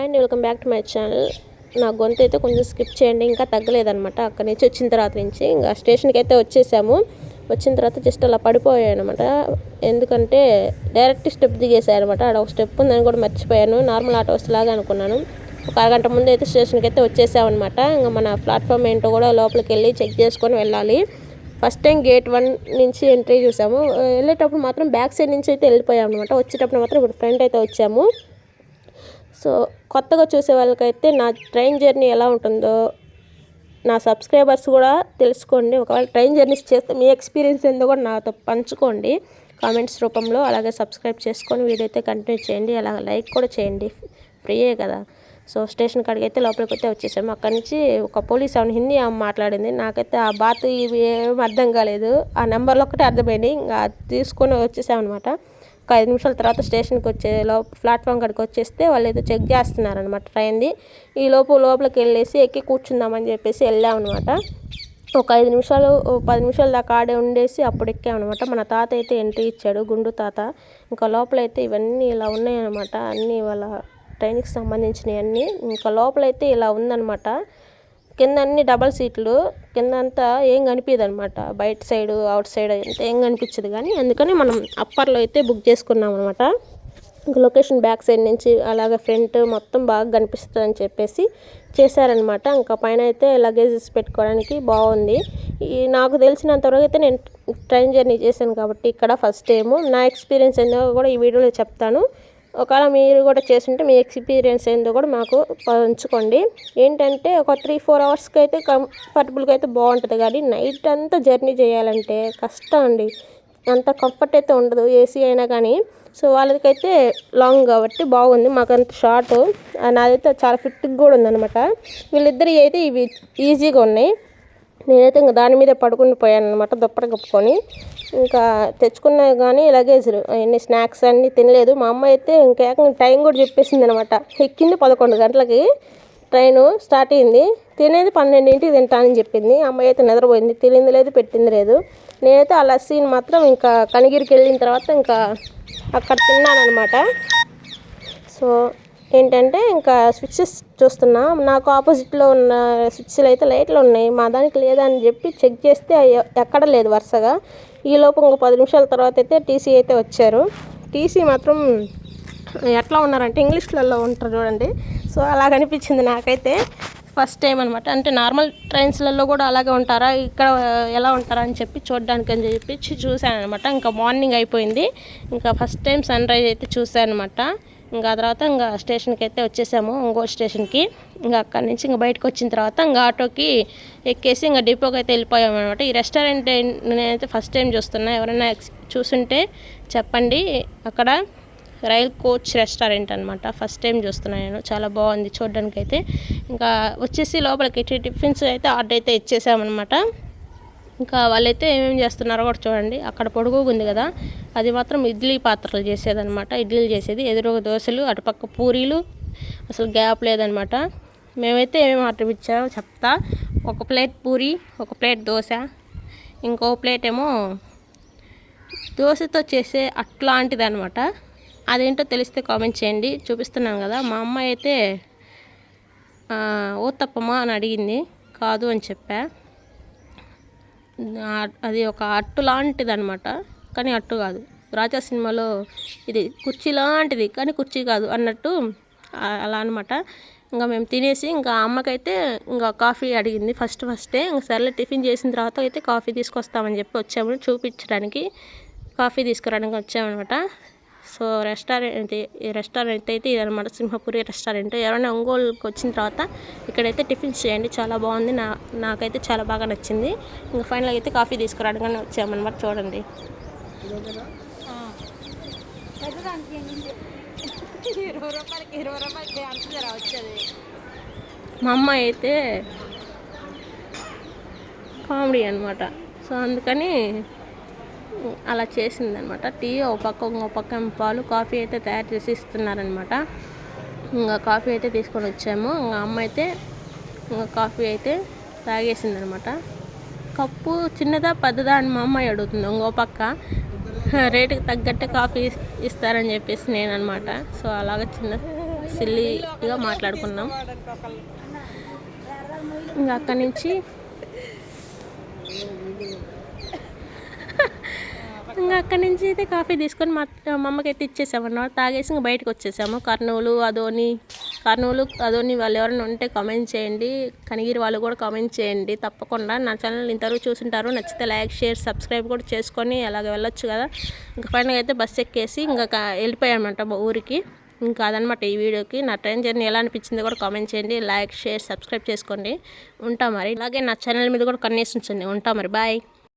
And welcome back to my channel నా గొంతు అయితే కొంచెం స్కిప్ చేయండి. ఇంకా తగ్గలేదనమాట అక్కడి నుంచి వచ్చిన తర్వాత నుంచి ఇంకా స్టేషన్కి అయితే వచ్చేసాము. వచ్చిన తర్వాత జస్ట్ అలా పడిపోయాను అనమాట ఎందుకంటే డైరెక్ట్ స్టెప్ దిగేసాయనమాట అక్కడ ఒక స్టెప్ ఉందని కూడా మర్చిపోయాను. నార్మల్ ఆటోస్ లాగా అనుకున్నాను. ఒక అరగంట ముందు అయితే స్టేషన్కి అయితే వచ్చేసామన్నమాట. ఇంకా మన ప్లాట్ఫామ్ ఏంటో కూడా లోపలికి వెళ్ళి చెక్ చేసుకొని వెళ్ళాలి. ఫస్ట్ టైం గేట్ వన్ నుంచి ఎంట్రీ చూసాము. వెళ్ళేటప్పుడు మాత్రం బ్యాక్ సైడ్ నుంచి అయితే వెళ్ళిపోయాం అనమాట వచ్చేటప్పుడు మాత్రం ఇప్పుడు ఫ్రంట్ అయితే వచ్చాము. సో కొత్తగా చూసే వాళ్ళకైతే నా ట్రైన్ జర్నీ ఎలా ఉంటుందో నా సబ్స్క్రైబర్స్ కూడా తెలుసుకోండి. ఒకవేళ ట్రైన్ జర్నీస్ చేస్తే మీ ఎక్స్పీరియన్స్ ఏందో కూడా నాతో పంచుకోండి. కామెంట్స్ రూపంలో అలాగే సబ్స్క్రైబ్ చేసుకొని వీడియో అయితే కంటిన్యూ చేయండి. అలాగే లైక్ కూడా చేయండి. ఫ్రీయే కదా. సో స్టేషన్ కాడికి అయితే లోపలికి అయితే వచ్చేసాము అక్కడి నుంచి ఒక పోలీస్ ఆమె హిందీ ఆమె మాట్లాడింది. నాకైతే ఆ బాత్ ఇవి ఏం అర్థం కాలేదు. ఆ నెంబర్లో ఒకటే అర్థమైంది. ఇంకా అది తీసుకొని వచ్చేసామన్నమాట. ఒక ఐదు నిమిషాల తర్వాత స్టేషన్కి వచ్చే లో ప్లాట్ఫామ్ కాడికి వచ్చేస్తే వాళ్ళు ఏదో చెక్ చేస్తున్నారనమాట ట్రైన్ది. ఈ లోపు లోపలికి వెళ్ళేసి ఎక్కి కూర్చుందామని చెప్పేసి వెళ్ళామన్నమాట. ఒక ఐదు నిమిషాలు పది నిమిషాల దాకా ఆడే ఉండేసి అప్పుడు ఎక్కామన్నమాట. మన తాత అయితే ఎంట్రీ ఇచ్చాడు గుండు తాత. ఇంకా లోపలైతే ఇవన్నీ ఇలా ఉన్నాయన్నమాట. అన్నీ వాళ్ళ ట్రైన్కి సంబంధించినవి అన్నీ ఇంకా లోపలైతే ఇలా ఉందన్నమాట. కింద అన్ని డబల్ సీట్లు కింద అంతా ఏం కనిపించదు అనమాట బయట సైడ్ అవుట్ సైడ్ అంతా ఏం కనిపించదు కానీ అందుకని మనం అప్పర్లో అయితే బుక్ చేసుకున్నాం అనమాట లొకేషన్ బ్యాక్ సైడ్ నుంచి అలాగే ఫ్రంట్ మొత్తం బాగా కనిపిస్తుంది అని చెప్పేసి చేశారనమాట ఇంకా పైన అయితే లగేజెస్ పెట్టుకోవడానికి బాగుంది. ఈ నాకు తెలిసినంతవరకు అయితే నేను ట్రైన్ జర్నీ చేశాను కాబట్టి ఇక్కడ ఫస్ట్ టైము నా ఎక్స్పీరియన్స్ ఏందో కూడా ఈ వీడియోలో చెప్తాను. ఒకవేళ మీరు కూడా చేస్తుంటే మీ ఎక్స్పీరియన్స్ ఏందో కూడా మాకు పంచుకోండి. ఏంటంటే ఒక త్రీ ఫోర్ అవర్స్కి అయితే కంఫర్టబుల్గా అయితే బాగుంటుంది. కానీ నైట్ అంతా జర్నీ చేయాలంటే కష్టం అండి. అంత కంఫర్ట్ అయితే ఉండదు ఏసీ అయినా కానీ. సో వాళ్ళకైతే లాంగ్ కాబట్టి బాగుంది. మాకు అంత షార్ట్ నాదైతే చాలా ఫిట్గా కూడా ఉందన్నమాట. వీళ్ళిద్దరి అయితే ఇవి ఈజీగా ఉన్నాయి. నేనైతే ఇంకా దాని మీద పడుకుని పోయాను అనమాట దుప్పట కప్పుకొని. ఇంకా తెచ్చుకున్నా కానీ లగేజ్లు అవన్నీ స్నాక్స్ అన్నీ తినలేదు. మా అమ్మ అయితే ఇంకా టైం కూడా చెప్పేసింది అనమాట ఎక్కింది పదకొండు గంటలకి. ట్రైన్ స్టార్ట్ అయింది. తినేది పన్నెండింటికి తింటానని చెప్పింది. అమ్మాయి అయితే నిద్రపోయింది. తినింది లేదు పెట్టింది లేదు. నేనైతే ఆ లస్సీని మాత్రం ఇంకా కనిగిరికి వెళ్ళిన తర్వాత ఇంకా అక్కడ తిన్నాను అనమాట సో ఏంటంటే ఇంకా స్విచ్చెస్ చూస్తున్నా. నాకు ఆపోజిట్లో ఉన్న స్విచ్లు అయితే లైట్లు ఉన్నాయి. మా దానికి లేదని చెప్పి చెక్ చేస్తే ఎక్కడ లేదు వరుసగా. ఈలోపు ఇంకో పది నిమిషాల తర్వాత అయితే టీసీ అయితే వచ్చారు. టీసీ మాత్రం ఎట్లా ఉన్నారంటే ఇంగ్లీష్లలో ఉంటారు చూడండి. సో అలా అనిపించింది నాకైతే. ఫస్ట్ టైం అనమాట అంటే నార్మల్ ట్రైన్స్లలో కూడా అలాగే ఉంటారా? ఇక్కడ ఎలా ఉంటారా అని చెప్పి చూడడానికి అని చెప్పి చూశాను అనమాట ఇంకా మార్నింగ్ అయిపోయింది. ఇంకా ఫస్ట్ టైం సన్ రైజ్ అయితే చూశాను అనమాట ఇంకా తర్వాత ఇంకా స్టేషన్కి అయితే వచ్చేసాము ఒంగోలు స్టేషన్కి. ఇంకా అక్కడి నుంచి ఇంకా బయటకు వచ్చిన తర్వాత ఇంకా ఆటోకి ఎక్కేసి ఇంకా డిపోకి అయితే వెళ్ళిపోయాము అనమాట ఈ రెస్టారెంట్ నేనైతే ఫస్ట్ టైం చూస్తున్నా. ఎవరైనా చూసుంటే చెప్పండి. అక్కడ రైల్ కోచ్ రెస్టారెంట్ అనమాట ఫస్ట్ టైం చూస్తున్నాను నేను. చాలా బాగుంది చూడడానికి అయితే ఇంకా వచ్చేసి లోపలికి టిఫిన్స్ అయితే ఆర్డర్ అయితే ఇచ్చేసామన్నమాట. ఇంకా వాళ్ళైతే ఏమేమి చేస్తున్నారో కూడా చూడండి. అక్కడ పొడుగు ఉంది కదా. అది మాత్రం ఇడ్లీ పాత్రలు చేసేదనమాట ఇడ్లీలు చేసేది. ఎదురుగా దోశలు అటుపక్క పూరీలు. అసలు గ్యాప్ లేదనమాట మేమైతే ఏమేమి ఆర్డర్ ఇచ్చారో చెప్తా. ఒక ప్లేట్ పూరి ఒక ప్లేట్ దోశ ఇంకో ప్లేట్ ఏమో దోశతో చేసే అట్లాంటిది అనమాట అదేంటో తెలిస్తే కామెంట్ చేయండి. చూపిస్తున్నాను కదా. మా అమ్మ అయితే ఓ తప్పమా అని అడిగింది. కాదు అని చెప్పా. అది ఒక అట్టు లాంటిది అనమాట కానీ అట్టు కాదు. రాజా సినిమాలో ఇది కుర్చీ లాంటిది కానీ కుర్చీ కాదు అన్నట్టు అలా అనమాట ఇంకా మేము తినేసి ఇంకా అమ్మకైతే ఇంకా కాఫీ అడిగింది ఫస్ట్ ఫస్టే. ఇంకా సర్లే టిఫిన్ చేసిన తర్వాత అయితే కాఫీ తీసుకొస్తామని చెప్పి వచ్చాము. చూపించడానికి కాఫీ తీసుకురావడానికి వచ్చామన్నమాట. సో రెస్టారెంట్ రెస్టారెంట్ అయితే ఇదనమాట సింహపురి రెస్టారెంట్. ఎవరైనా ఒంగోలుకి వచ్చిన తర్వాత ఇక్కడైతే టిఫిన్స్ చేయండి చాలా బాగుంది. నా నాకైతే చాలా బాగా నచ్చింది. ఇంకా ఫైనల్గా అయితే కాఫీ తీసుకురావడానికి వచ్చామన్నమాట చూడండి. మా అమ్మ అయితే కామెడీ అనమాట సో అందుకని అలా చేసిందనమాట. టీ ఒక పక్క ఇంకో పక్క పాలు కాఫీ అయితే తయారు చేసి ఇస్తున్నారనమాట. ఇంకా కాఫీ అయితే తీసుకొని వచ్చాము. ఇంకా అమ్మ అయితే ఇంకా కాఫీ అయితే తాగేసిందనమాట. కప్పు చిన్నదా పెద్దదా అని మా అమ్మాయి అడుగుతుంది. ఇంకో పక్క రేటుకి తగ్గట్టే కాఫీ ఇస్తారని చెప్పేసి నేను అనమాట సో అలాగ చిన్న సిల్లీగా మాట్లాడుకున్నాం. ఇంకా అక్కడి నుంచి ఇంకా అక్కడి నుంచి అయితే కాఫీ తీసుకొని మా మమ్మకి అమ్మకి అయితే ఇచ్చేసామన్నమాట. తాగేసి ఇంకా బయటకు వచ్చేసాము. కర్నూలు అదోని కర్నూలు అదోని వాళ్ళు ఎవరైనా ఉంటే కామెంట్ చేయండి. కనిగిరి వాళ్ళు కూడా కామెంట్ చేయండి. తప్పకుండా నా ఛానల్ ఇంతవరకు చూసుంటారు. నచ్చితే లైక్ షేర్ సబ్స్క్రైబ్ కూడా చేసుకొని అలాగ వెళ్ళొచ్చు కదా. ఇంకా ఫైనల్గా అయితే బస్ ఎక్కేసి ఇంకా వెళ్ళిపోయామంట మా ఊరికి. ఇంకా అదనమాట ఈ వీడియోకి. నా ట్రైన్ జర్నీ ఎలా అనిపించింది కూడా కామెంట్ చేయండి. లైక్ షేర్ సబ్స్క్రైబ్ చేసుకోండి. ఉంటా మరి. అలాగే నా ఛానల్ మీద కూడా కన్నేసి ఉంచండి. ఉంటా మరి. బాయ్.